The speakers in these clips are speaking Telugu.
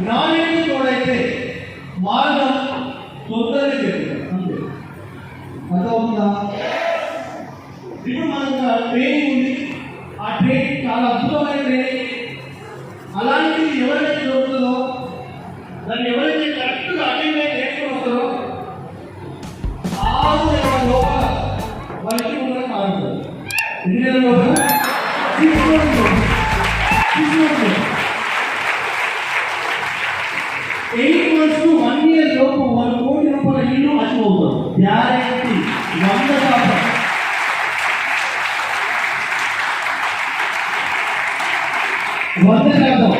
జ్ఞానికి తోడైతే మార్గం తొందరగా చెప్తారు అర్థమవుతుందా? ఇప్పుడు మనకు ట్రైనింగ్ ఉంది. ఆ ట్రైనింగ్ చాలా అద్భుతమైన ట్రైనింగ్ అలాంటిది ఎవరైతే దొరుకుతుందో దాన్ని ఎవరైతే కరెక్ట్గా అటెండ్ అయి నేర్చుకుని వస్తారో ఆరు నెలల లోపల వాళ్ళకి ఉండడం మారుతుంది ఎన్ని నెలల లోపల? Six months six months eight months to one year లోపు వన్ కోటి రూపాయల ఇల్లు అచ్చిపోతారు గ్యారెంటీ వంద శాతం వంద శాతం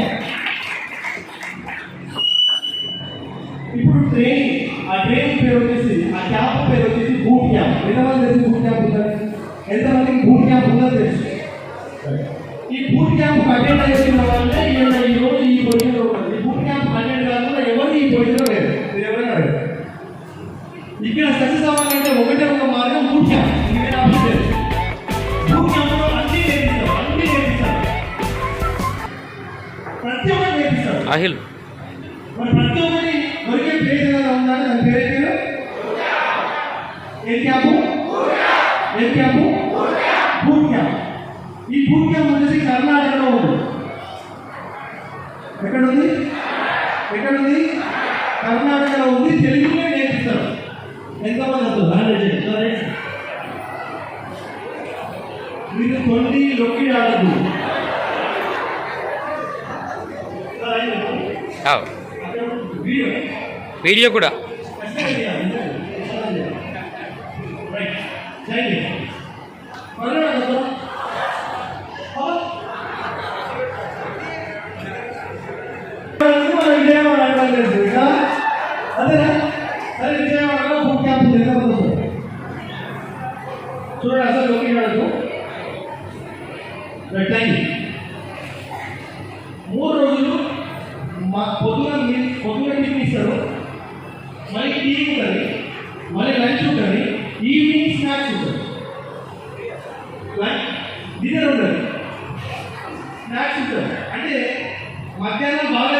ఇప్పుడు ట్రైన్ ఆ ట్రైన్ పేరు వచ్చేసి ఆ క్యాంప్ పేరు వచ్చేసి బూట్ క్యాంప్ ఎంతమంది తెలిసి బూట్ క్యాంప్ ఉందని ఇక్కడ సక్సెస్ అవ్వాలంటే ఒకటే ఒక మార్గం అన్నీ నేర్పిస్తారు అన్నీ నేర్పిస్తారు ప్రతి నేర్పిస్తారు అహిల్ మరి ప్రతి ఒక్కరి దొరికే ప్లేస్ ఏదైనా ఉందా? దాని పేరు పేరు? ఏం క్యాంపు? ఏం క్యాంపు? క్యాంప్. ఈ బూట్ క్యాంప్ వచ్చేసి కర్ణాటకలో ఉంది. ఎక్కడ ఉంది? ఎక్కడ ఉంది? కర్ణాటకలో ఉంది. తెలుగులో నేర్పిస్తారు మీరు కొన్ని లొక్కి ఆడద్దు అవ్. వీడియో వీడియో కూడా చూడండి అసలు ఓకే కాదు థ్యాంక్ మూడు రోజులు మా పొద్దున పొద్దున టిఫిన్ ఇస్తారు. మళ్ళీ టీ ఉంటుంది. మళ్ళీ లంచ్ ఉంటుంది. ఈవినింగ్ స్నాక్స్ ఉంటుంది. డిన్నర్ ఉంటుంది. స్నాక్స్ ఉంటుంది. అంటే మధ్యాహ్నం బాగా